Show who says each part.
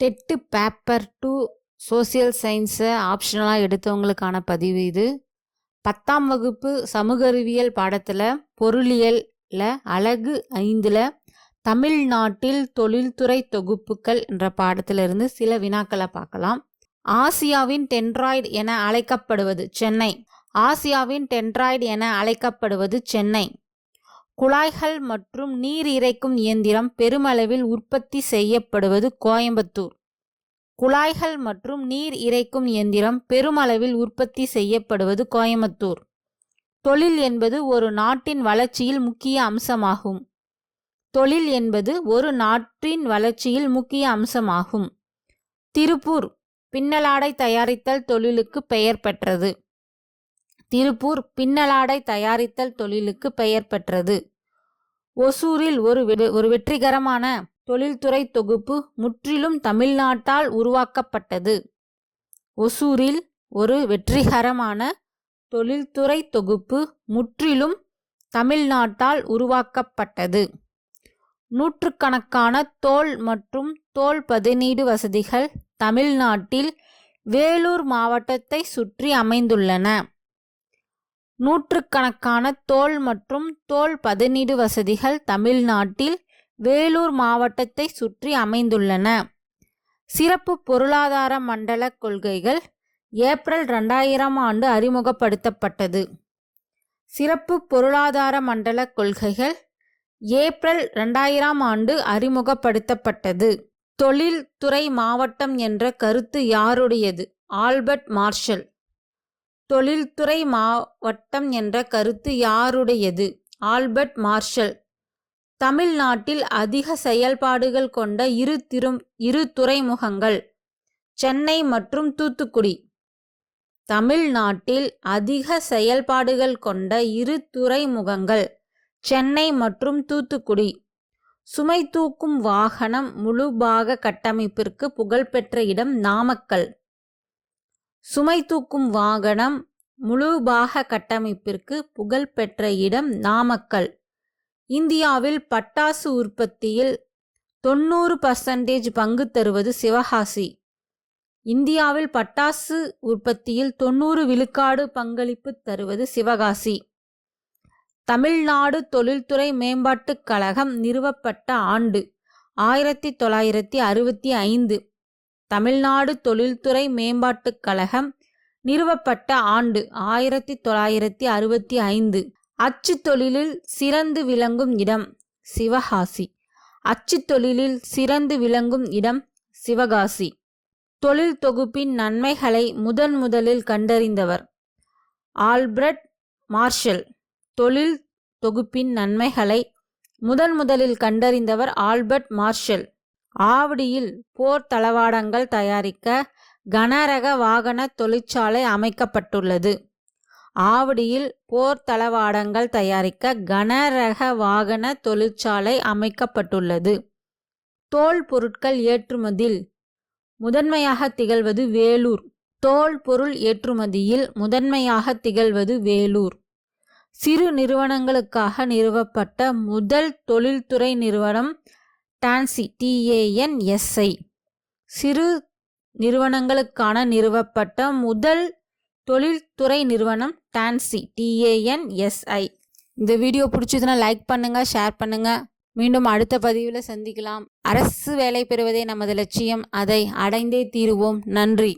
Speaker 1: TET paper two social சயின்ஸை ஆப்ஷனலாக எடுத்தவங்களுக்கான பதிவு இது. பத்தாம் வகுப்பு சமூக அறிவியல் பாடத்தில் பொருளியலில் அழகு ஐந்தில் தமிழ்நாட்டில் தொழில்துறை தொகுப்புகள் என்ற பாடத்திலிருந்து சில வினாக்களை பார்க்கலாம். ஆசியாவின் டென்ட்ராய்டு என அழைக்கப்படுவது சென்னை. ஆசியாவின் டென்ட்ராய்டு என அழைக்கப்படுவது சென்னை. குழாய்கள் மற்றும் நீர் இறைக்கும் இயந்திரம் பெருமளவில் உற்பத்தி செய்யப்படுவது கோயம்புத்தூர். குழாய்கள் மற்றும் நீர் இறைக்கும் இயந்திரம் பெருமளவில் உற்பத்தி செய்யப்படுவது கோயம்புத்தூர். தொழில் என்பது ஒரு நாட்டின் வளர்ச்சியில் முக்கிய அம்சமாகும். தொழில் என்பது ஒரு நாட்டின் வளர்ச்சியில் முக்கிய அம்சமாகும். திருப்பூர் பின்னலாடை தயாரித்தல் தொழிலுக்கு பெயர் பெற்றது. திருப்பூர் பின்னலாடை தயாரித்தல் தொழிலுக்கு பெயர் பெற்றது. ஒசூரில் ஒரு ஒரு வெற்றிகரமான தொழில்துறை தொகுப்பு முற்றிலும் தமிழ்நாட்டால் உருவாக்கப்பட்டது. ஒசூரில் ஒரு வெற்றிகரமான தொழில்துறை தொகுப்பு முற்றிலும் தமிழ்நாட்டால் உருவாக்கப்பட்டது. நூற்றுக்கணக்கான தோல் மற்றும் தோல் பதனீடு வசதிகள் தமிழ்நாட்டில் வேலூர் மாவட்டத்தை சுற்றி அமைந்துள்ளன. நூற்றுக்கணக்கான தோல் மற்றும் தோல் பதனீடு வசதிகள் தமிழ்நாட்டில் வேலூர் மாவட்டத்தை சுற்றி அமைந்துள்ளன. சிறப்பு பொருளாதார மண்டல கொள்கைகள் ஏப்ரல் ரெண்டாயிரம் ஆண்டு அறிமுகப்படுத்தப்பட்டது. சிறப்பு பொருளாதார மண்டல கொள்கைகள் ஏப்ரல் ரெண்டாயிரம் ஆண்டு அறிமுகப்படுத்தப்பட்டது. தொழில்துறை மாவட்டம் என்ற கருத்து யாருடையது? Albert Marshall. தொழில்துறை மாவட்டம் என்ற கருத்து யாருடையது? Albert Marshall. தமிழ்நாட்டில் அதிக செயல்பாடுகள் கொண்ட இரு திரும் இரு துறைமுகங்கள் சென்னை மற்றும் தூத்துக்குடி. தமிழ்நாட்டில் அதிக செயல்பாடுகள் கொண்ட இரு துறைமுகங்கள் சென்னை மற்றும் தூத்துக்குடி. சுமை தூக்கும் வாகனம் முழுபாக கட்டமைப்பிற்கு புகழ்பெற்ற இடம் நாமக்கல். சுமை தூக்கும் வாகனம் முழுபாக கட்டமைப்பிற்கு புகழ்பெற்ற இடம் நாமக்கல். இந்தியாவில் பட்டாசு உற்பத்தியில் தொண்ணூறு பர்சன்டேஜ் பங்கு தருவது சிவகாசி. இந்தியாவில் பட்டாசு உற்பத்தியில் தொண்ணூறு விழுக்காடு பங்களிப்பு தருவது சிவகாசி. தமிழ்நாடு தொழில்துறை மேம்பாட்டுக் கழகம் நிறுவப்பட்ட ஆண்டு ஆயிரத்தி தொள்ளாயிரத்தி அறுபத்தி ஐந்து. தமிழ்நாடு தொழில்துறை மேம்பாட்டுக் கழகம் நிறுவப்பட்ட ஆண்டு ஆயிரத்தி தொள்ளாயிரத்தி அறுபத்தி ஐந்து. அச்சு தொழிலில் சிறந்து விளங்கும் இடம் சிவகாசி. அச்சு தொழிலில் சிறந்து விளங்கும் இடம் சிவகாசி. தொழில் தொகுப்பின் நன்மைகளை முதன் முதலில் கண்டறிந்தவர் ஆல்பிரட் மார்ஷல். தொழில் தொகுப்பின் நன்மைகளை முதன் முதலில் கண்டறிந்தவர் ஆல்பர்ட் மார்ஷல். ஆவடியில் போர் தளவாடங்கள் தயாரிக்க கனரக வாகன தொழிற்சாலை அமைக்கப்பட்டுள்ளது. ஆவடியில் போர் தளவாடங்கள் தயாரிக்க கனரக வாகன தொழிற்சாலை அமைக்கப்பட்டுள்ளது. தோல் பொருட்கள் ஏற்றுமதியில் முதன்மையாக திகழ்வது வேலூர். தோல் பொருள் ஏற்றுமதியில் முதன்மையாக திகழ்வது வேலூர். சிறு நிறுவனங்களுக்காக நிறுவப்பட்ட முதல் தொழில்துறை நிறுவனம் டான்சி டிஏஎன்எஸ்ஐ சிறு நிறுவனங்களுக்கான நிறுவப்பட்ட முதல் தொழில்துறை நிறுவனம் டான்சி டிஏஎன்எஸ்ஐ இந்த வீடியோ பிடிச்சதுன்னா லைக் பண்ணுங்கள் ஷேர் பண்ணுங்கள் மீண்டும் அடுத்த பதிவில் சந்திக்கலாம். அரசு வேலை பெறுவதே நமது லட்சியம். அதை அடைந்தே தீருவோம். நன்றி.